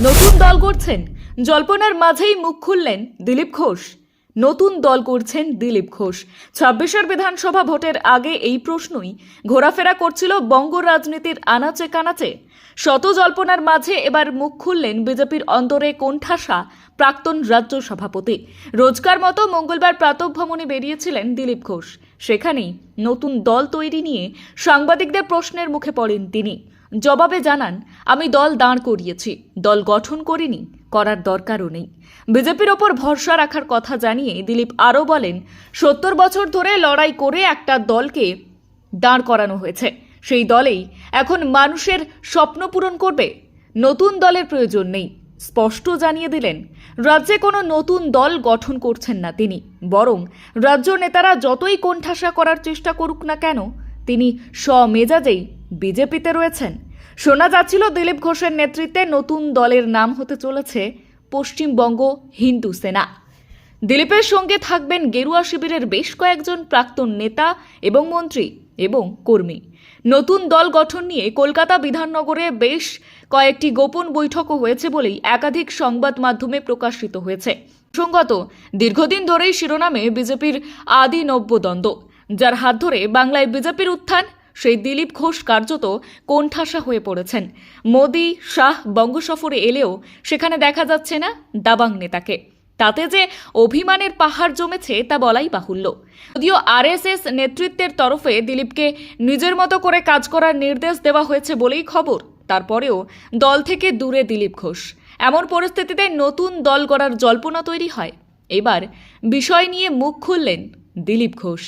নতুন দল করছেন জল্পনার মাঝেই মুখ খুললেন দিলীপ ঘোষ। নতুন দল করছেন দিলীপ ঘোষ। ছাব্বিশের বিধানসভা ভোটের আগে এই প্রশ্নই ঘোরাফেরা করছিল বঙ্গ রাজনীতির আনাচে কানাচে। শত জল্পনার মাঝে এবার মুখ খুললেন বিজেপির অন্তরে কোণঠাসা প্রাক্তন রাজ্য সভাপতি। রোজকার মতো মঙ্গলবার প্রাতভ্রমণে বেরিয়েছিলেন দিলীপ ঘোষ। সেখানেই নতুন দল তৈরি নিয়ে সাংবাদিকদের প্রশ্নের মুখে পড়েন তিনি। জবাবে জানান, আমি দল দাঁড় করিয়েছি, দল গঠন করিনি, করার দরকারও নেই। বিজেপির ওপর ভরসা রাখার কথা জানিয়ে দিলীপ আরও বলেন, সত্তর বছর ধরে লড়াই করে একটা দলকে দাঁড় করানো হয়েছে। সেই দলেই এখন মানুষের স্বপ্ন পূরণ করবে। নতুন দলের প্রয়োজন নেই। স্পষ্ট জানিয়ে দিলেন, রাজ্যে কোনো নতুন দল গঠন করছেন না তিনি। বরং রাজ্য নেতারা যতই কোণঠাসা করার চেষ্টা করুক না কেন, তিনি স্বমেজাজেই বিজেপিতে রয়েছেন। শোনা যাচ্ছিল দিলীপ ঘোষের নেতৃত্বে নতুন দলের নাম হতে চলেছে পশ্চিমবঙ্গ হিন্দু সেনা। দিলীপের সঙ্গে থাকবেন গেরুয়া শিবিরের বেশ কয়েকজন প্রাক্তন নেতা এবং মন্ত্রী এবং কর্মী। নতুন দল গঠন নিয়ে কলকাতা বিধাননগরে বেশ কয়েকটি গোপন বৈঠকও হয়েছে বলেই একাধিক সংবাদ মাধ্যমে প্রকাশিত হয়েছে। প্রসঙ্গত, দীর্ঘদিন ধরেই শিরোনামে বিজেপির আদি নব্যদ্বন্দ্ব, যার হাত ধরে বাংলায় বিজেপির উত্থান সেই দিলীপ ঘোষ কার্যত কোণঠাসা হয়ে পড়েছেন। মোদি, শাহ বঙ্গ সফরে এলেও সেখানে দেখা যাচ্ছে না দাবাং নেতাকে। তাতে যে অভিমানের পাহাড় জমেছে তা বলাই বাহুল্য। যদিও আরএসএস নেতৃত্বের তরফে দিলীপকে নিজের মতো করে কাজ করার নির্দেশ দেওয়া হয়েছে বলেই খবর, তারপরেও দল থেকে দূরে দিলীপ ঘোষ। এমন পরিস্থিতিতে নতুন দল গড়ার জল্পনা তৈরি হয়। এবার বিষয় নিয়ে মুখ খুললেন দিলীপ ঘোষ।